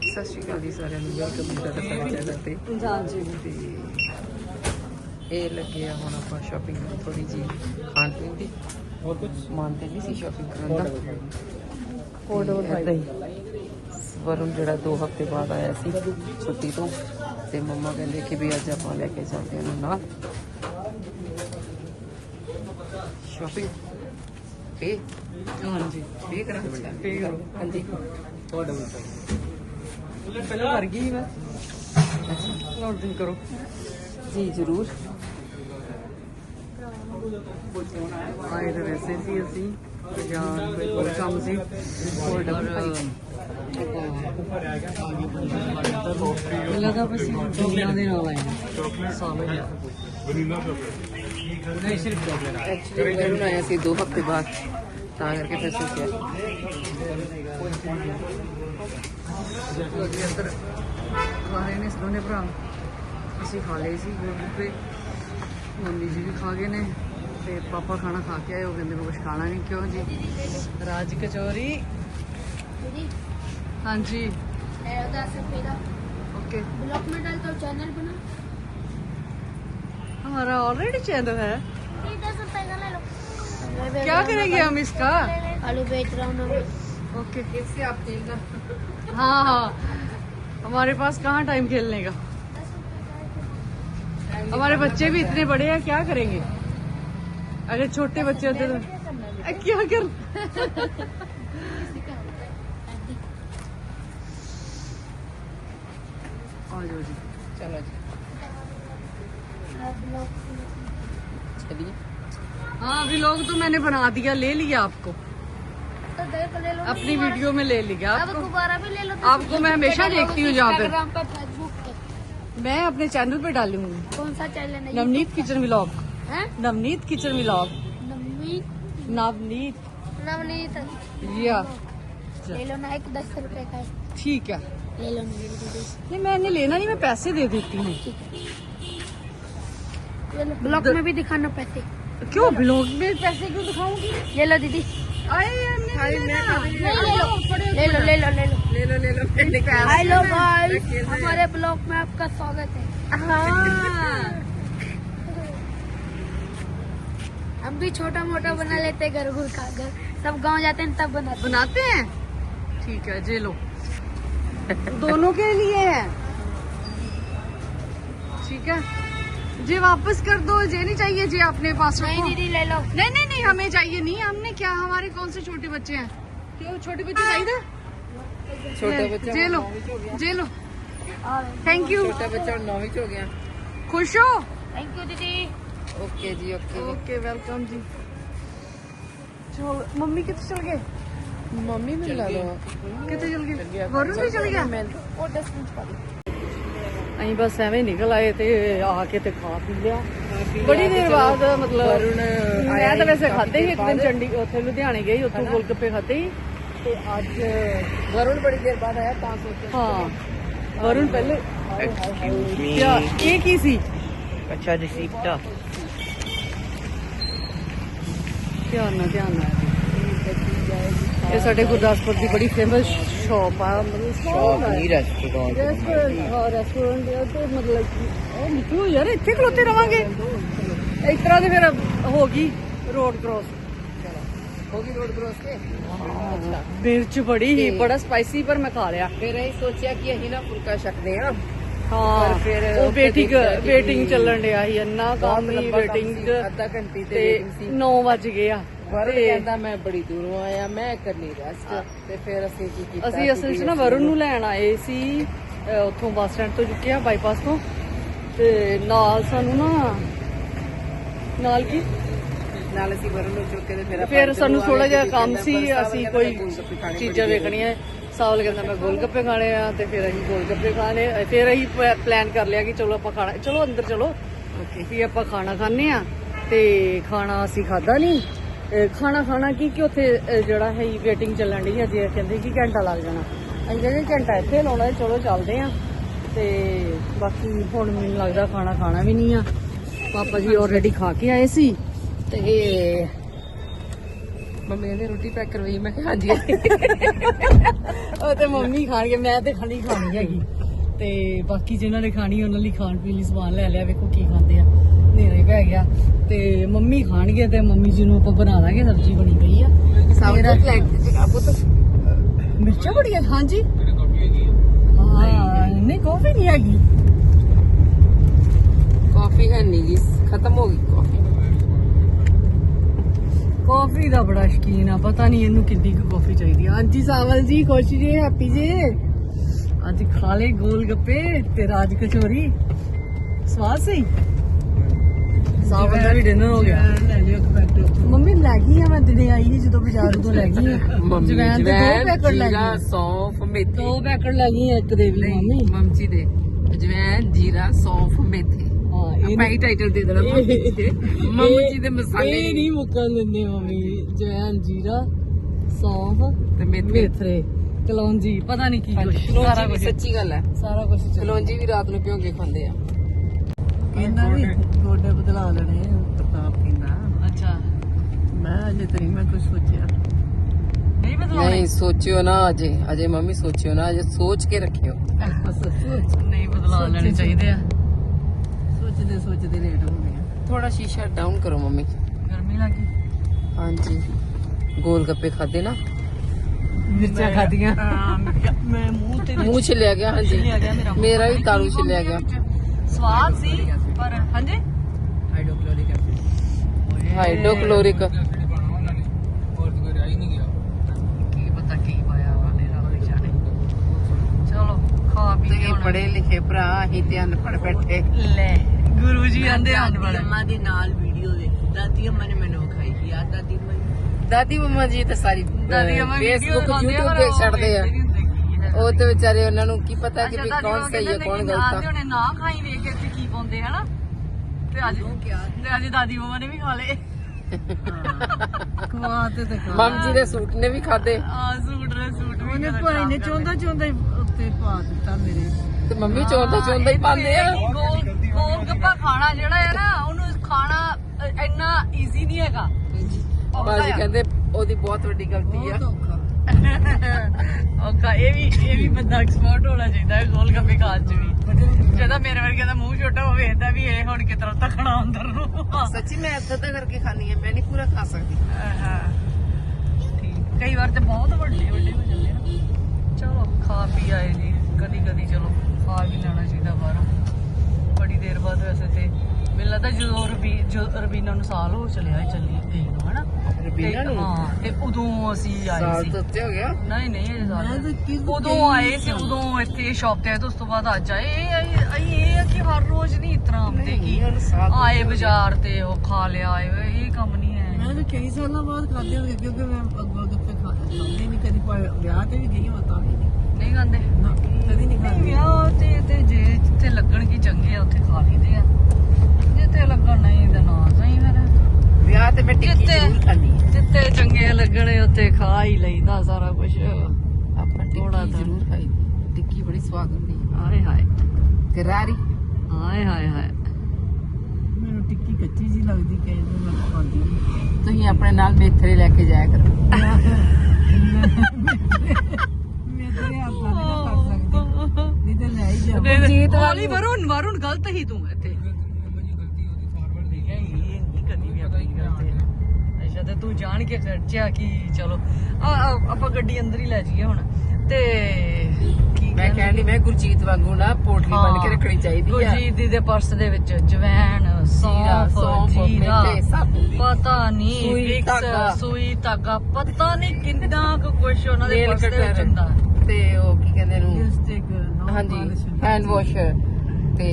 ਸਤਿ ਸ਼੍ਰੀ ਅਕਾਲ ਜੀ ਸਾਰਿਆਂ ਨੂੰ ਵੈਲਕਮ ਤੁਹਾਡਾ ਸਾਡੇ ਚੈਨਲ ਤੇ। ਹਾਂਜੀ ਤੇ ਇਹ ਲੱਗੇ ਆ ਹੁਣ ਆਪਾਂ ਸ਼ਾਪਿੰਗ ਕਰਨ ਥੋੜੀ ਜੀ ਖਾਣ ਪੀਣ ਦੀ। ਹੋਰ ਕੁਝ ਸਮਾਨ ਤੇ ਨਹੀਂ ਸੀ ਸ਼ਾਪਿੰਗ ਕਰਨ ਦਾ। ਕੋਡ ਔਰ ਏਦਾਂ ਹੀ। ਵਰੁਣ ਜਿਹੜਾ 2 ਹਫ਼ਤੇ ਬਾਅਦ ਆਇਆ ਸੀ ਛੁੱਟੀ ਤੋਂ ਤੇ ਮੰਮਾ ਕਹਿੰਦੇ ਕਿ ਵੀ ਅੱਜ ਆਪਾਂ ਲੈ ਕੇ ਚੱਲਦੇ ਹਾਂ ਨਾਲ। ਸ਼ਾਪਿੰਗ ਪੇ ਹਾਂਜੀ। ਪੇ ਕਰਾਂ ਬੇਟਾ ਪੇ ਕਰੋ। ਹਾਂਜੀ। ਤੁਹਾਡਾ ਪਹਿਲਾਂ ਕਰ ਗਈ ਮੈਂ ਨੋਟ ਦਿਨ ਕਰੋ ਜੀ ਜ਼ਰੂਰ ਆਏ ਤਾਂ ਵੈਸੇ ਸੀ ਅਸੀਂ ਜਾਂ ਕੋਈ ਹੋਰ ਕੰਮ ਸੀ ਹੋਰ ਡਬਲ ਮੈਨੂੰ ਲੱਗਾ ਬਸ ਦੁਨੀਆ ਦੇ ਨਾਲ ਆਏ ਹਾਂ ਸਾਲ ਹੋ ਗਿਆ ਨਹੀਂ ਸਿਰਫ ਚੋਕਲੇਟ ਐਕਚੁਅਲੀ ਵਰੁਣ ਆਇਆ ਸੀ 2 ਹਫ਼ਤੇ ਬਾਅਦ ਤਾਂ ਕਰਕੇ ਫਿਰ ਸੋਚਿਆ ਉਹਦੇ ਅੰਦਰ ਖਾ ਰਹੇ ਨੇ ਦੋਨੇ ਭਰਾ ਅਸੀਂ ਖਾ ਲਏ ਸੀ ਗੋਲਗੱਪੇ ਮੰਮੀ ਜੀ ਵੀ ਖਾ ਗਏ ਨੇ ਤੇ ਪਾਪਾ ਖਾਣਾ ਖਾ ਕੇ ਆਏ ਉਹ ਕਹਿੰਦੇ ਮੈਂ ਕੁਝ ਖਾਣਾ ਨਹੀਂ ਕਿਉਂ ਜੀ ਰਾਜ ਕਚੌਰੀ दीदी ਹਾਂਜੀ दस रुपये का ओके ब्लॉक में डाल कर चैनल बना हमारा ऑलरेडी चैनल है ये दस रुपये का ले लो क्या करेंगे हम इसका? आलू बेच रहा हूँ ओके इससे आप खेलना हाँ? हाँ हमारे पास कहाँ टाइम खेलने का? हमारे बच्चे भी इतने बड़े हैं क्या करेंगे? अगर छोटे बच्चे होते तो क्या कर चलो जी। हाँ अभी लोग तो मैंने बना दिया ले लिया आपको। तो दे ले लो अपनी वीडियो में ले लिया आपको। भी ले लो तो आपको मैं हमेशा देखती हूँ जहाँ पे। मैं अपने चैनल पे डालूँगी। कौन सा चैनल है? Navneet kitchen vlog Navneet kitchen vlog Navneet? Navneet. Navneet. या। ले लो ना एक दस रुपए का। ठीक है। ले लो नहीं मैंने लेना नहीं मैं पैसे दे देती हूँ। ब्लॉग में भी दिखाना पैसे। क्यों ब्लॉग में पैसे क्यों दिखाऊँगी? ले लो दीदी। ले लो। ले लो ले लो ले लो। ले लो ले लो हेलो गाइस हमारे ब्लॉग में आपका स्वागत है। हाँ। हम भी छोटा मोटा बना लेते हैं घर घुर का घर सब गाँव जाते हैं तब बनाते बनाते हैं? ठीक है जे लो। दोनों के लिए है। ठीक है? जी वापस कर दो जे नहीं चाहिए जी अपने पास नहीं नहीं नहीं ले लो। नहीं नहीं नहीं हमें चाहिए नहीं हमने क्या हमारे कौन से छोटे बच्चे हैं? क्यों छोटे बच्चे चाहिए था जे लो जे लो। थैंक यू छोटा बच्चा नौवीं हो गया। खुश हो? थैंक यू दीदी। ओके जी ओके। ओके वेलकम जी। मम्मी कितने चल गए? मम्मी मिला लो कितने चल गए? वरुण भी चल गया। मैं और दस मिनट पा ਅਸੀਂ ਬਸ ਐਵੇਂ ਨਿਕਲ ਆਏ ਤੇ ਆ ਕੇ ਤੇ ਖਾ ਪੀ ਲਿਆ। ਬੜੀ ਦੇਰ ਬਾਅਦ ਮਤਲਬ ਮੈਂ ਤਾਂ ਵੈਸੇ ਖਾਦੇ ਸੀ ਇੱਕ ਦਿਨ ਚੰਡੀ ਉੱਥੇ ਲੁਧਿਆਣੇ ਗਈ ਉੱਥੋਂ ਗੋਲਗੱਪੇ ਖਾਦੇ ਸੀ। ਤੇ ਅੱਜ ਵਰੁਣ ਬੜੀ ਦੇਰ ਬਾਅਦ ਆਇਆ ਤਾਂ ਸੋਚਿਆ ਹਾਂ ਵਰੁਣ ਪਹਿਲੇ ਇਹ ਕੀ ਸੀ? ਅੱਛਾ ਰਿਸੀਪਟ ਧਿਆਨ ਨਾਲ ਧਿਆਨ ਨਾਲ। ਇਹ ਸਾਡੇ ਗੁਰਦਾਸਪੁਰ ਦੀ ਬੜੀ ਫੇਮਸ ਸ਼ਾਪ ਆ ਮਤਲਬ ਸ਼ਾਪ ਹੈ। ਰੈਸਟੋਰੈਂਟ ਰੈਸਟੋਰੈਂਟ ਹਾਂ ਰੈਸਟੋਰੈਂਟ ਦੇ ਤੇ ਮਤਲਬ ਕਿ ਉਹ ਨਿਕਲੋ ਯਾਰ ਇੱਥੇ ਖਲੋਤੇ ਰਵਾਂਗੇ। ਇਸ ਤਰ੍ਹਾਂ ਦੇ ਫਿਰ ਹੋ ਗਈ ਰੋਡ ਕ੍ਰੋਸ ਹੋ ਗਈ ਰੋਡ ਕ੍ਰੋਸ ਤੇ? ਅੱਛਾ ਮਿਰਚ ਬੜੀ ਹੀ ਬੜਾ ਸਪਾਈਸੀ ਪਰ ਮੈਂ ਖਾ ਲਿਆ। ਫਿਰ ਅਸੀਂ ਸੋਚਿਆ ਕਿ ਅਸੀਂ ਨਾ ਫੁਲਕਾ ਛਕਦੇ ਆ ਹਾਂ ਫਿਰ ਉਹ ਵੇਟਿੰਗ ਵੇਟਿੰਗ ਚੱਲਣ ਡਿਆ ਸੀ ਇੰਨਾ ਕੰਮ ਹੀ ਵੇਟਿੰਗ ਅੱਧਾ ਘੰਟੇ ਤੇ ਤੇ waiting ਸੀ। 9 ਵਜ ਗਏ ਆ। ਵਰੁਣ ਕਹਿੰਦਾ ਮੈਂ ਬੜੀ ਦੂਰੋਂ ਆਇਆ ਮੈਂ ਕਰਨੀ ਰੈਸਟ ਤੇ ਫਿਰ ਅਸੀਂ ਕੀ ਕੀਤਾ ਅਸੀਂ ਅਸਲ 'ਚ ਨਾ ਵਰੁਣ ਨੂੰ ਲੈਣ ਆਏ ਸੀ ਉੱਥੋਂ ਬੱਸ ਸਟੈਂਡ ਤੋਂ ਚੁੱਕੇ ਆ ਬਾਈਪਾਸ ਤੋਂ। ਤੇ ਨਾਲ ਸਾਨੂੰ ਨਾ ਨਾਲ ਕੀ? ਨਾਲ ਅਸੀਂ ਵਰੁਣ ਨੂੰ ਚੁੱਕ ਕੇ ਤੇ ਫਿਰ ਆਪਾਂ ਫਿਰ ਸਾਨੂੰ ਇੱਧਰੋਂ ਥੋੜਾ ਆਏ ਜਿਹਾ ਤੇ ਕੰਮ ਕਹਿੰਦਾ ਸੀ ਪਰ ਅਸੀਂ ਸਾਹਿਬ ਕੋਈ ਚੀਜ਼ਾਂ ਵੇਖਣੀਆਂ ਸਾਵਲ ਕਹਿੰਦਾ ਮੈਂ ਗੋਲਗੱਪੇ ਖਾਣੇ ਆ ਤੇ ਫਿਰ ਅਸੀਂ ਗੋਲਗੱਪੇ ਖਾਣੇ ਫਿਰ ਅਸੀਂ ਪਲਾਨ ਕਰ ਲਿਆ ਕਿ ਚਲੋ ਆਪਾਂ ਖਾਣਾ ਚਲੋ ਅੰਦਰ ਚਲੋ ਓਕੇ ਵੀ ਆਪਾਂ ਖਾਣਾ ਖਾਣੇ ਆ ਤੇ ਖਾਣਾ ਅਸੀਂ ਖਾਦਾ ਨਹੀਂ। ਖਾਣਾ ਖਾਣਾ ਕੀ ਕਿ ਉੱਥੇ ਜਿਹੜਾ ਹੈ ਵੇਟਿੰਗ ਚੱਲਣ ਦੀ ਅਜੇ ਕਹਿੰਦੇ ਕਿ ਘੰਟਾ ਲੱਗ ਜਾਣਾ। ਅਸੀਂ ਕਹਿੰਦੇ ਘੰਟਾ ਇੱਥੇ ਲਾਉਣਾ ਚਲੋ ਚੱਲਦੇ ਆ ਤੇ ਬਾਕੀ ਹੁਣ ਮੈਨੂੰ ਲੱਗਦਾ ਖਾਣਾ ਖਾਣਾ ਵੀ ਨਹੀਂ ਆ। ਪਾਪਾ ਜੀ ਆਲਰੇਡੀ ਖਾ ਕੇ ਆਏ ਸੀ। ਤੇ ਮੰਮੀ ਕਹਿੰਦੀ ਰੋਟੀ ਪੈਕ ਕਰਵਾਈ। ਮੈਂ ਕਿਹਾ, ਹਾਂਜੀ। ਉਹ ਤੇ ਮੰਮੀ ਖਾਣਗੇ, ਮੈਂ ਤੇ ਖਾਣੀ ਖਾਣੀ ਹੈਗੀ। ਤੇ ਬਾਕੀ ਜਿਹਨਾਂ ਨੇ ਖਾਣੀ, ਉਹਨਾਂ ਲਈ ਖਾਣ ਪੀਣ ਲਈ ਸਮਾਨ ਲੈ ਲਿਆ। ਵੇਖੋ ਕੀ ਖਾਂਦੇ ਆ। ਹਨੇਰਾ ਹੀ ਪੈ ਗਿਆ ਤੇ ਮੰਮੀ ਖਾਣਗੇ ਤੇ ਮੰਮੀ ਜੀ ਨੂੰ ਆਪਾਂ ਬਣਾ ਦਾਂਗੇ ਸਬਜ਼ੀ ਬਣੀ ਪਈ ਆ। ਸਭ ਮੇਰਾ- ਕੁਝ ਲੈ ਕੇ ਜਗਾ ਪੁੱਤ। ਮਿਰਚਾਂ ਬੜੀਆਂ ਹਾਂਜੀ। ਹਾਂ ਨਹੀਂ ਕਾਫੀ ਨਹੀਂ ਹੈਗੀ। ਕਾਫੀ ਹੈ ਨਹੀਂ ਜੀ ਖਤਮ ਹੋ ਗਈ ਕਾਫੀ ਕਾਫੀ ਦਾ ਬੜਾ ਸ਼ਕੀਨ ਆ ਪਤਾ ਨਹੀਂ ਇਹਨੂੰ ਕਿੰਨੀ ਕੁ ਕਾਫੀ ਚਾਹੀਦੀ ਆ। ਹਾਂਜੀ ਸਾਵਲ ਜੀ ਖੁਸ਼ ਜੀ ਹੈਪੀ ਜੀ? ਅੱਜ ਖਾ ਲੇ ਗੋਲ ਗੱਪੇ ਤੇ ਰਾਜ ਕਚੋਰੀ। ਸਵਾਦ ਸਹੀ? ਸਾਵਲ ਦਾ ਵੀ ਡਿਨਰ ਹੋ ਗਿਆ। ਲੈ ਲਿਓ ਇੱਕ ਪੈਕਟ ਮੰਮੀ ਲੈ ਗਈ ਆ ਮੈਂ ਦਿਨੇ ਆਈ ਸੀ ਜਦੋਂ ਬਾਜ਼ਾਰ ਤੋਂ ਲੈ ਗਈ ਆ। ਮੰਮੀ ਜਵੈਨ ਦੇ ਦੋ ਪੈਕਟ ਲੈ ਜੀਰਾ ਗਈ। ਸੌਂਫ ਮੇਥੀ। ਦੋ ਪੈਕਟ ਲੈ ਗਈ ਆ ਇੱਕ ਦੇ ਵੀ ਮੰਮੀ। ਮਮਚੀ ਦੇ। ਜਵੈਨ ਜੀਰਾ ਸੌਂਫ ਮੇਥੀ। ਹਾਂ ਇਹ ਆਪਾਂ ਟਾਈਟਲ ਦੇ ਦੇਣਾ ਮੰਮੀ ਜੀ ਦੇ। ਮੰਮੀ ਜੀ ਦੇ ਮਸਾਲੇ ਇਹ ਨਹੀਂ ਮੁੱਕਣ ਦਿੰਦੇ ਮੰਮੀ ਜਵੈਨ ਜੀਰਾ ਸੌਂਫ ਤੇ ਮੇਥੀ। ਮੇਥਰੇ ਕਲੌਂਜੀ ਪਤਾ ਨਹੀਂ ਕੀ ਕੁਛ। ਸਾਰਾ ਸਾਰਾ ਕੁਝ ਸੱਚੀ ਗੱਲ ਹੈ। ਸਾਰਾ ਕੁਝ ਕਲੌਂਜੀ ਵੀ ਰਾਤ ਨੂੰ ਭਿਓ ਕੇ ਖਾਂਦੇ ਆ। ਕਹਿੰਦਾ ਵੀ ਗੋਡੇ ਬਦਲਾ ਲੈਣੇ ਪ੍ਰਤਾਪ ਕਹਿੰਦਾ ਅੱਛਾ। ਮੈਂ ਅਜੇ ਤੱਕ ਮੈਂ ਕੁਝ ਸੋਚਿਆ। ਨਹੀਂ ਬਦਲਾਉਣੇ? ਨਹੀਂ ਸੋਚਿਓ ਨਾ ਅਜੇ। ਅਜੇ ਮੰਮੀ ਸੋਚਿਓ ਨਾ ਅਜੇ ਸੋਚ ਕੇ ਰੱਖਿਓ। ਨਹੀਂ ਬਦਲਾ ਲੈਣੇ ਚਾਹੀਦੇ ਆ। ਸੋਚਦੇ ਸੋਚਦੇ ਲੇਟ ਹੋ ਗਏ ਥੋੜਾ ਸ਼ੀਸ਼ਾ ਡਾਊਨ ਕਰੋ ਮੰਮੀ। ਗਰਮੀ ਲੱਗੀ। ਹਾਂਜੀ। ਗੋਲ ਗੱਪੇ ਖਾਦੇ ਨਾ? ਮਿਰਚਾਂ ਖਾਦੀਆਂ ਮੈਂ ਮੂੰਹ ਤੇ ਮੂੰਹ ਛਿਲਿਆ ਗਿਆ ਹਾਂਜੀ। ਲਿਆ ਗਿਆ ਮੇਰਾ। ਮੇਰਾ ਵੀ ਤਾਲੂ ਛਿਲਿਆ ਗਿਆ। ਸਵਾਦ ਸੀ ਪਰ ਹਾਂਜੀ? ਹਾਈਡਰੋਕਲੋਰਿਕ ਐਸਿਡ ਹਾਈਡਰੋਕਲੋਰਿਕ ਪੜੇ ਲਿਖੇ ਭਰਾ ਅਸੀਂ ਤੇ ਅਨਪੜ ਬੈਠੇ। ਲੈ ਗੁਰੂ ਜੀ ਆਂਦੇ ਹਨ ਬੜਾ। ਅੰਮਾ ਦੇ ਨਾਲ ਵੀਡੀਓ ਵੇਖੀ ਦਾਦੀ ਅੰਮਾ ਨੇ ਮੈਨੂੰ ਵਿਖਾਈ ਸੀ। ਆ ਦਾਦੀ ਅੰਮਾ। ਦਾਦੀ ਮੰਮਾ ਜੀ ਤੇ ਸਾਰੀ ਦਾਦੀ ਅਮਾ ਫੇਸਬੁੱਕ YouTube ਤੇ ਛੱਡਦੇ ਆ। ਉਹ ਤੇ ਵਿਚਾਰੇ ਉਹਨਾਂ ਨੂੰ ਕੀ ਪਤਾ ਕਿ ਵੀ ਕੌਣ ਸਹੀ ਹੈ ਕੌਣ ਗਲਤ ਆ। ਉਹਨੇ ਨਾ ਖਾਈ ਵੇਖ ਕੇ ਇੱਥੇ ਕੀ ਪਾਉਂਦੇ ਹਨਾ ਤੇ ਅੱਜ ਤੇ ਅੱਜ ਦਾਦੀ ਮਮਾ ਨੇ ਵੀ ਖਾ ਲਏ। ਖਵਾ ਤੇ ਤੇ ਖਾ। ਮਮ ਜੀ ਦੇ ਸੂਟ ਨੇ ਵੀ ਖਾਦੇ। ਆ ਸੂਟ ਰੇ ਸੂਟ ਵੀ ਉਹਨੇ ਭਾਈ ਨੇ ਚੋਂਦਾ ਚੋਂਦਾ ਉੱਤੇ ਪਾ ਦਿੱਤਾ ਮੇਰੇ। ਤੇ ਮੰਮੀ ਚੌਂਦਾ ਚੌਂਦਾ ਹੀ ਪਾਉਂਦੇ ਆ। ਗੋਲ ਗੋਲ ਗੱਪਾ ਖਾਣਾ ਜਿਹੜਾ ਹੈ ਨਾ ਉਹਨੂੰ ਖਾਣਾ ਇੰਨਾ ਈਜ਼ੀ ਨਹੀਂ ਹੈਗਾ। ਬਾਜੀ ਕਹਿੰਦੇ ਉਹਦੀ ਬਹੁਤ ਵੱਡੀ ਗਲਤੀ ਆ। ਔਖਾ ਇਹ ਵੀ ਇਹ ਵੀ ਬੰਦਾ ਐਕਸਪਰਟ ਹੋਣਾ ਚਾਹੀਦਾ ਹੈ ਗੋਲ ਗੱਪੇ ਖਾਣ ਚ ਵੀ। ਜਿਹਦਾ ਮੇਰੇ ਵਰਗੇ ਦਾ ਮੂੰਹ ਛੋਟਾ ਹੋਵੇ ਵੇਖਦਾ ਵੀ ਇਹ ਹੁਣ ਕਿਤਰਾ ਤਖਣਾ ਅੰਦਰ ਨੂੰ। ਸੱਚੀ ਮੈਂ ਅੱਧਾ ਅੱਧਾ ਕਰਕੇ ਖਾਣੀ ਆ ਮੈਂ ਨਹੀਂ ਪੂਰਾ ਖਾ ਸਕਦੀ। ਹਾਂ ਠੀਕ। ਕਈ ਵਾਰ ਤੇ ਬਹੁਤ ਵੱਡੇ ਵੱਡੇ ਹੋ ਜਾਂਦੇ ਨਾ ਚਲੋ ਖਾ ਪੀ ਆਏ ਜੀ। ਕਦੀ ਕਦੀ ਚਲੋ ਖਾ ਵੀ ਲੈਣਾ ਚਾਹੀਦਾ ਬਾਹਰੋਂ। ਬੜੀ ਦੇਰ ਬਾਅਦ ਵੈਸੇ ਤੇ ਮੈਨੂੰ ਲੱਗਦਾ ਜਦੋਂ ਰਬੀ ਜਦੋਂ ਰਬੀਨਾ ਨੂੰ ਸਾਲ ਹੋ ਚਲਿਆ ਚੱਲੀ ਗਈ ਨੂੰ ਹਨਾ? ਰਬੀਨਾ ਤੇ- ਨੂੰ? ਹਾਂ ਤੇ ਉਦੋਂ ਅਸੀਂ ਆਏ ਸਾਲ ਸੀ। ਤੋਂ ਉੱਤੇ ਹੋ ਗਿਆ? ਨਹੀਂ ਨਹੀਂ ਇਹ ਮੈਂ ਸਾਲ ਤਾਂ ਕੀ ਉਦੋਂ ਆਏ ਸੀ ਉਦੋਂ ਇੱਥੇ ਸ਼ਾਪ ਤੇ ਆਏ ਤੇ ਉਸ ਤੋਂ ਬਾਅਦ ਅੱਜ ਆਏ। ਇਹ ਇਹ- ਇਹ ਇਹ ਆ ਕਿ ਹਰ ਰੋਜ਼ ਨਹੀਂ ਇਤਰਾ ਆਉਂਦੇ ਕੀ ਹੁਣ ਸਾਲ ਤੋਂ ਆਏ ਬਾਜ਼ਾਰ ਤੇ ਉਹ ਖਾ ਲਿਆ ਆਏ ਇਹ ਕੰਮ ਨਹੀਂ ਹੈ। ਮੈਂ ਤਾਂ ਕਈ ਸਾਲਾਂ ਬਾਅਦ ਖਾਦੇ ਹੋਣਗੇ ਕਿਉਂਕਿ ਮੈਂ ਅੱਗੋਂ ਗੱਪੇ ਖਾ ਖਾਂਦੇ ਨਹੀਂ ਕਦੀ ਭਾਵੇਂ ਵਿਆਹ ਤੇ ਵੀ ਗਈ ਹਾਂ ਤਾਂ ਵੀ ਨਹੀਂ। ਨਹੀਂ ਖਾਂਦੇ? ਨਾ ਕਦੀ ਨਹੀਂ ਖਾਂਦੀ। ਵਿਆਹ ਤੇ ਤੇ ਜੇ ਜਿੱਥੇ ਲੱਗਣ ਕੀ ਚੰਗੇ ਆ ਉੱਥੇ ਖਾ ਲਈਦੇ ਆ। ਜਿੱਥੇ ਲੱਗਣ ਨਹੀਂ ਤੇ ਨਾ ਸਹੀ ਫਿਰ। ਵਿਆਹ ਤੇ ਮੈਂ ਟਿੱਕੀ ਜ਼ਰੂਰ ਖਾਣੀ ਚੰਗੇ ਲੱਗਣੇ ਉੱਥੇ ਖਾ ਹੀ ਲਈਦਾ ਸਾਰਾ ਕੁਝ ਆਪਾਂ ਥੋੜ੍ਹਾ ਟਿੱਕੀ ਤਾਂ। ਜ਼ਰੂਰ ਖਾਈ। ਟਿੱਕੀ ਬੜੀ ਸਵਾਦ ਹੁੰਦੀ ਹੈ। ਹਾਏ ਹਾਏ। ਕਰਾਰੀ ਹਾਏ ਹਾਏ ਹਾਏ। ਮੈਨੂੰ ਟਿੱਕੀ ਕੱਚੀ ਜੀ ਲੱਗਦੀ ਮੈਂ ਖਾਂਦੀ ਤੁਸੀਂ ਆਪਣੇ ਨਾਲ ਮੇਥਰੇ ਲੈ ਕੇ ਜਾਇਆ ਕਰੋ। ਮੈਂ ਤੇਰੇ ਹੱਥਾਂ ਨਹੀਂ ਨਾ ਕਰ ਸਕਦੀ। ਨਹੀਂ ਤੇ ਲੈ ਹੀ ਜਾ। ਜੀਤ ਵਾਲੀ- ਵਾਲੀ ਵਰੁਣ ਵਰੁਣ ਗਲਤ ਹੀ ਤੂੰ ਇੱਥੇ ਇਹ ਨਹੀਂ ਕਦੀ ਵੀ ਆਪਣੀ ਗਲਤ ਹੈ ਅੱਛਾ ਤੇ ਤੂੰ ਜਾਣ ਕੇ ਖਰਚਿਆ ਕਿ ਚਲੋ ਆਪਾਂ ਗੱਡੀ ਅੰਦਰ ਹੀ ਲੈ ਜਾਈਏ ਹੁਣ। ਤੇ ਮੈਂ ਕਹਿੰਦੀ ਮੈਂ ਗੁਰਜੀਤ ਵਾਂਗੂ ਨਾ ਪੋਟਲੀ ਬਣ ਕੇ ਰੱਖਣੀ ਚਾਹੀਦੀ ਆ। ਗੁਰਜੀਤ ਦੀ ਦੇ ਪਰਸ ਦੇ ਵਿੱਚ ਜੀਰਾ, ਸੌਂਫ ਜੀਰਾ। ਪਤਾ ਨਹੀਂ ਧਾਗਾ। ਸੂਈ ਧਾਗਾ ਪਤਾ ਨਹੀਂ ਕਿੰਨਾ ਕੁ ਕੁਛ ਉਹਨਾਂ ਦੇ ਪਰਸ ਦੇ ਵਿੱਚ ਹੁੰਦਾ। ਤੇ ਉਹ ਕੀ ਕਹਿੰਦੇ ਨੂੰ? ਹਾਂਜੀ ਹੈਂਡ ਵਾਸ਼ ਤੇ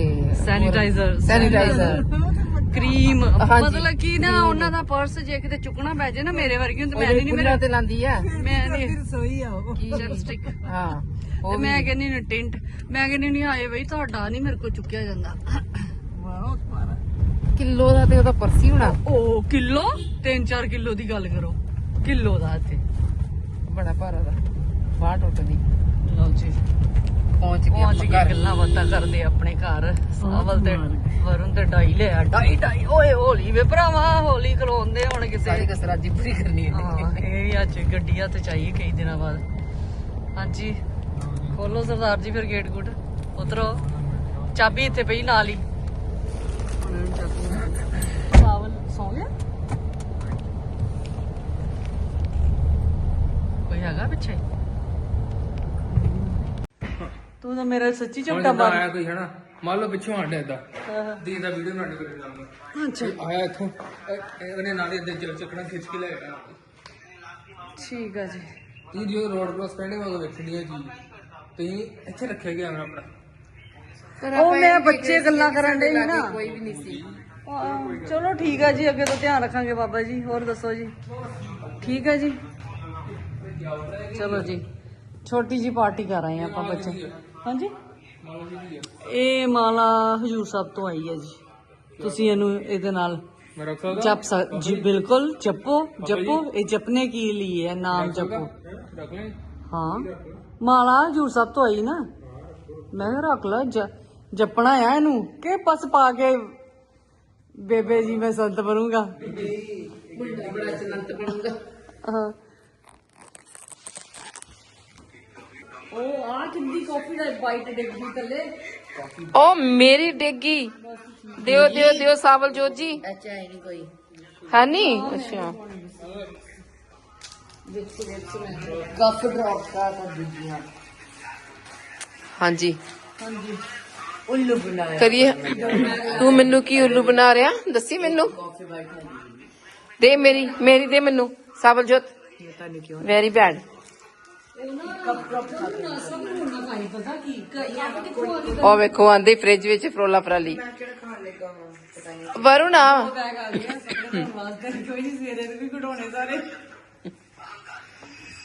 Sanitizer, ਸੈਨੀਟਾਈਜ਼ਰ ਕਰੀਮ ਹਾਂਜੀ। ਮਤਲਬ ਕਿ ਨਾ ਉਹਨਾਂ ਦਾ ਪਰਸ ਜੇ ਕਿਤੇ ਚੁੱਕਣਾ ਪੈ ਜੇ ਨਾ ਮੇਰੇ ਵਰਗੀ ਹੁੰਦੀ ਮੈਂ ਨਹੀਂ ਕੁੱਲ੍ਹਾਂ ਤੇ ਲਾਂਦੀ ਆ। ਮੈਂ ਨਹੀਂ ਰਸੋਈ ਆ ਉਹ। ਕੀ ਚਪਸਟਿਕ ਹਾਂ ਤੇ ਉਹ ਮੈਂ ਕਹਿੰਦੀ ਨੇ ਟਿੰਟ ਮੈਂ ਕਹਿੰਦੀ ਨਹੀਂ ਆਏ ਬਈ ਤੁਹਾਡਾ ਨਹੀਂ ਮੇਰੇ ਕੋਲ ਚੁੱਕਿਆ ਜਾਂਦਾ। ਵਾਹ ਪਾਰਾ ਕਿਲੋ ਦਾ ਤੇ ਉਹਦਾ ਪਰਸੀ ਹੋਣਾ। ਉਹ ਕਿਲੋ? 3-4 ਕਿਲੋ ਦੀ ਗੱਲ ਕਰੋ। ਕਿਲੋ ਦਾ ਇੱਥੇ। ਬੜਾ ਭਾਰਾ ਦਾ। ਬਾਹ ਟੁੱਟਦੀ ਲਓ ਜੀ। ਪਹੁੰਚ ਗਏ ਪਹੁੰਚ ਘਰ। ਗੱਲਾਂ ਬਾਤਾਂ ਕਰਦੇ ਆਪਣੇ ਘਰ। ਸਾਵਲ ਤੇ ਵਰੁਣ ਤੇ ਡਾਈ ਲਿਆ ਡਾਈ ਡਾਈ ਓਏ ਹੋਲੀ ਵੇ ਭਰਾਵਾ ਹੋਲੀ ਖਲੋਂਦੇ ਹੁਣ ਕਿਸੇ। ਸਾਰੀ ਕਸਰ ਅੱਜ ਹੀ ਪੂਰੀ ਕਰਨੀ ਹੈ। ਇਹ ਅੱਜ ਗੱਡੀ ਹੱਥ ਚਾਹੀਏ ਕਈ ਦਿਨਾਂ ਬਾਅਦ। ਹਾਂਜੀ ਖੋਲੋ ਸਰਦਾਰ ਜੀ ਫਿਰ ਗੇਟ ਗੁੱਟ ਉਤਰੋ। ਚਾਬੀ ਇੱਥੇ ਪਈ ਨਾਲ ਹੀ। ਸਾਵਲ ਸੌ ਗਿਆ? ਕੋਈ ਹੈਗਾ ਪਿੱਛੇ? ਤੂੰ ਤਾਂ ਮੇਰਾ ਸੱਚੀ ਝਪਟਾ ਮਾਰ ਆਇਆ ਕੋਈ ਹਨਾ ਮੰਨ ਲਓ ਪਿੱਛੋਂ ਆਂਡੇ ਇਦਾਂ। ਦੀ ਦਾ ਵੀਡੀਓ ਬਣਾਉਣੀ ਕਰ ਜਾਵਾਂਗਾ ਅੱਛਾ। ਆਇਆ ਇੱਥੋਂ ਇਹ- ਇਹ ਉਹਨੇ ਨਾਲੇ ਦੇ ਜਲ ਚੱਕਣਾ ਖਿੱਚ ਕੇ ਲੈ ਗਿਆ ਠੀਕ ਆ ਜੀ। ਇਹ ਜੋ ਰੋਡ ਕ੍ਰਾਸ ਪੈਂਦੇ ਉਹ ਵੇਖਣੀ ਹੈ ਚੀਜ਼ ਤੁਸੀਂ ਇੱਥੇ ਰੱਖਿਆ ਗਿਆ ਮੇਰਾ ਆਪਣਾ। ਉਹ ਮੈਂ ਬੱਚੇ ਗੱਲਾਂ ਕਰਨ ਦੇ ਨਾ। ਕੋਈ ਵੀ ਨਹੀਂ ਸੀ। ਚਲੋ ਠੀਕ ਆ ਜੀ ਅੱਗੇ ਤੋਂ ਧਿਆਨ ਰੱਖਾਂਗੇ ਬਾਬਾ ਜੀ ਹੋਰ ਦੱਸੋ ਜੀ। ਠੀਕ ਹੈ ਜੀ। ਚਲੋ ਜੀ ਛੋਟੀ ਜੀ ਪਾਰਟੀ ਕਰ ਆਏ ਆਪਾਂ ਬੱਚੇ। ਹਾਂਜੀ? ਇਹ ਮਾਲਾ ਹਜੂਰ ਸਾਹਿਬ ਤੋਂ ਆਈ ਹੈ ਜੀ। ਤੁਸੀਂ ਇਹਨੂੰ ਇਹਦੇ ਨਾਲ ਮੈਂ ਰੱਖ ਸਕਦਾ? ਜਪ ਸਕ ਜੀ ਬਿਲਕੁਲ ਜਪੋ ਜਪੋ। ਇਹ ਜਪਨੇ ਕੀ ਲਈ ਹੈ? ਨਾਮ ਜਪੋ। ਰੱਖ ਲੈ ਹਾਂ। ਮਾਲਾ ਹਜੂਰ ਸਾਹਿਬ ਤੋਂ ਆਈ ਨਾ। ਮੈਂ ਕਿਹਾ ਰੱਖ ਲੈ ਜ- ਜਪਣਾ ਆ ਇਹਨੂੰ। ਕਿ ਬਸ ਪਾ ਕੇ ਬੇਬੇ ਜੀ ਮੈਂ ਸੰਤ ਬਣੂੰਗਾ। ਬੜਾ ਚਨੰਤ ਬਣੂਗਾ। ਹਾਂ। ਉਹ ਆ ਕਿੰਨੀ ਕਾਫੀ ਦਾ ਬਾਈਟ ਡਿੱਗਦੀ ਥੱਲੇ ਓ ਮੇਰੀ ਡੇਗੀ। ਦਿਓ ਦਿਓ ਦਿਓ ਸਾਵਲ ਜੋਤ ਜੀ ਅੱਛਾ ਹੈ ਨਹੀਂ ਕੋਈ। ਹੈ ਨੀ? ਅੱਛਾ। ਗੱਫ ਡ੍ਰੌਪ ਕਰ ਦਿੱਤੀ ਹਾਂ ਹਾਂਜੀ। ਹਾਂਜੀ। ਉੱਲੂ ਬਣਾਇਆ ਕਰੀਏ। ਤੂੰ ਮੈਨੂੰ ਕੀ ਉੱਲੂ ਬਣਾ ਰਿਹਾ? ਦੱਸੀ ਮੈਨੂੰ। ਦੇ ਮੇਰੀ ਮੇਰੀ ਦੇ ਮੈਨੂੰ। ਸਾਵਲ ਜੋਤ। ਨਹੀਂ ਵੈਰੀ ਬੈਡ ਉਹ ਵੇਖੋ ਆਂਦੇ ਫ੍ਰਿਜ ਵਿੱਚ ਫਰੋਲਾ ਫਰਾਲੀ। ਵਰੁਣਾ ਬੈਗ ਆ ਗਿਆ ਸਭ ਨੂੰ ਵਾਸਤੇ ਕੋਈ ਨਹੀਂ ਸਵੇਰੇ ਦੇ ਵੀ ਘਟਾਉਣੇ ਸਾਰੇ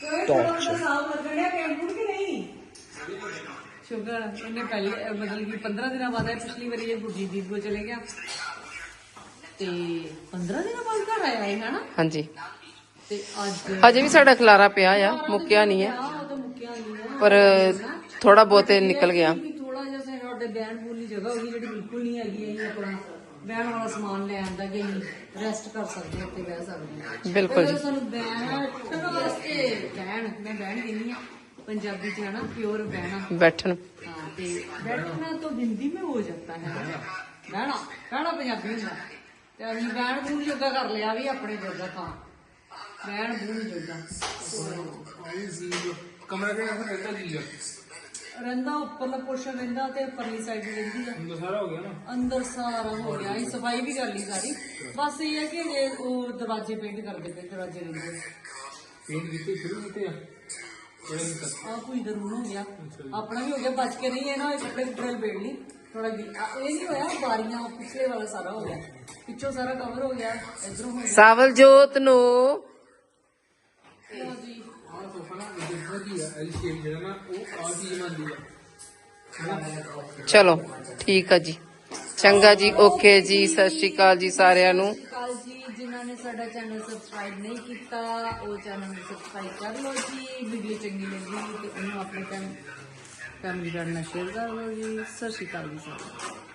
ਕੋਈ ਟੌਰਚ ਸਾਫ਼ ਲੱਗਣਿਆ ਕੈਂਪੂਰ ਕਿ ਨਹੀਂ ਸ਼ੁਗਰ ਇਹਨੇ ਪਹਿਲੇ ਅਹ ਮਤਲਬ ਕਿ 15 ਦਿਨਾਂ ਬਾਅਦ ਆਇਆ ਪਿਛਲੀ ਵਾਰੀ ਇਹ ਗੁੱਡੀ ਦੀ ਕੋ ਚਲੇ ਗਿਆ। ਤੇ 15 ਦਿਨਾਂ ਬਾਅਦ ਘਰ ਆਇਆ ਹੈ ਹਨਾ? ਹਾਂਜੀ। ਤੇ ਅੱਜ ਹਜੇ ਵੀ ਸਾਡਾ ਖਲਾਰਾ ਪਿਆ ਆ ਮੁੱਕਿਆ ਨਹੀਂ ਹੈ ਆ ਉਹ ਤਾਂ ਮੁੱਕਿਆ ਨਹੀਂ ਹੈ ਪਰ ਥੋੜਾ ਬਹੁਤੇ ਨਿਕਲ ਗਿਆ ਕਿ ਥੋੜਾ ਜਿਹਾ ਸਾਡੇ ਬੈਣ ਬੂਲੀ ਜਗ੍ਹਾ ਹੋਗੀ ਜਿਹੜੀ ਬਿਲਕੁਲ ਨਹੀਂ ਹੈਗੀ ਅਸੀਂ ਆਪਣਾ ਬੈਣ ਵਾਲਾ ਸਮਾਨ ਲੈ ਆਂਦਾ ਕਿ ਅਸੀਂ ਰੈਸਟ ਕਰ ਸਕਦੇ ਹਾਂ ਤੇ ਬਹਿ ਸਕਦੇ ਹਾਂ ਬਿਲਕੁਲ ਜੀ ਪਹਿਲਾਂ ਸਾਨੂੰ ਬੈਣ ਵਾਸਤੇ ਬੈਣ ਮੈਂ ਬੈਣ ਕਹਿੰਦੀ ਆ ਪੰਜਾਬੀ ਚ ਹੈ ਨਾ ਪਿਓਰ ਬਹਿਣਾ ਬੈਠਣ हाँ ते बैठना तो हिंदी में हो जाता है बहना बहना पंजाबी ਹੁੰਦਾ ਤੇ ਅਸੀਂ ਬਹਿਣ ਬੂਣ ਜੋਗਾ ਕਰ ਲਿਆ ਵੀ ਆਪਣੇ ਜੋਗਾ ਤਾਂ ਬਹਿਣ ਬੂਣ ਜੋਗਾ। ਕਮਰਾ ਕਿਹੜਾ ਫਿਰ ਰਹਿੰਦਾ ਜੀ ਆ? ਰਹਿੰਦਾ ਉੱਪਰਲਾ ਪੋਰਸ਼ਨ ਰਹਿੰਦਾ ਤੇ ਪਰਲੀ ਸਾਈਡ ਰਹਿੰਦੀ ਆ। ਅੰਦਰ ਸਾਰਾ ਹੋ ਗਿਆ ਨਾ? ਅੰਦਰ ਸਾਰਾ ਹੋ ਗਿਆ ਇਹ ਸਫ਼ਾਈ ਵੀ ਕਰ ਲਈ ਸਾਰੀ। ਬਸ ਇਹ ਹੈ ਕਿ ਜੇ ਉਹ ਦਰਵਾਜ਼ੇ ਪੇਂਟ ਕਰਦੇ ਪਏ ਦਰਵਾਜ਼ੇ ਰਹਿੰਦੇ ਪੇਂਟ ਕੀਤੇ ਸ਼ੁਰੂ ਕੀਤੇ ਆ? ਆ ਕੋਈ ਰੂਮ ਹੋ ਗਿਆ। ਆਪਣਾ ਵੀ ਹੋ ਗਿਆ ਬਚ ਕੇ ਨਹੀਂ ਹੈ ਨਾ ਇਹ ਕੱਪੜੇ ਕੁਪੜੇ ਲਪੇੜ ਲਈ ਥੋੜਾ ਇਹ ਨਹੀਂ ਹੋਇਆ ਬਾਰੀਆਂ ਪਿਛਲੇ ਵਾਲਾ ਸਾਰਾ ਹੋ ਗਿਆ। ਪਿੱਛੋਂ ਸਾਰਾ ਕਵਰ ਹੋ ਗਿਆ ਇਧਰੋਂ ਹੋ ਗਿਆ। ਸਾਵਲ ਜੋਤ ਨੂੰ ਲਓ ਜੀ ਆਹ ਸੋਫਾ ਨਾ ਜਿੱਦਾਂ ਦੀ ਐਲ ਸ਼ੇਪ ਜਿਹੜਾ ਨਾ ਉਹ ਆ ਚੀਜ਼ ਮੰਨਦੀ ਆ ਚਲੋ, ਠੀਕ ਆ ਜੀ। ਚੰਗਾ ਜੀ, ਓਕੇ ਜੀ, ਸਤਿ ਸ਼੍ਰੀ ਅਕਾਲ ਜੀ ਸਾਰਿਆਂ ਨੂੰ। ਕਾਲ ਜੀ, ਜਿਨ੍ਹਾਂ ਨੇ ਸਾਡਾ ਚੈਨਲ ਸਬਸਕ੍ਰਾਈਬ ਨਹੀਂ ਕੀਤਾ, ਉਹ ਚੈਨਲ ਨੂੰ ਸਬਸਕ੍ਰਾਈਬ ਕਰ ਲਓ ਜੀ ਵੀਡੀਓ ਚੰਗੀ ਲੱਗੀ ਤੇ ਉਹਨੂੰ ਆਪਣੇ ਫੈਮਿਲੀ ਨਾਲ ਸ਼ੇਅਰ ਕਰ ਲਓ ਜੀ। ਸਤਿ ਸ਼੍ਰੀ ਅਕਾਲ ਜੀ ਸਾਰਿਆਂ ਨੂੰ।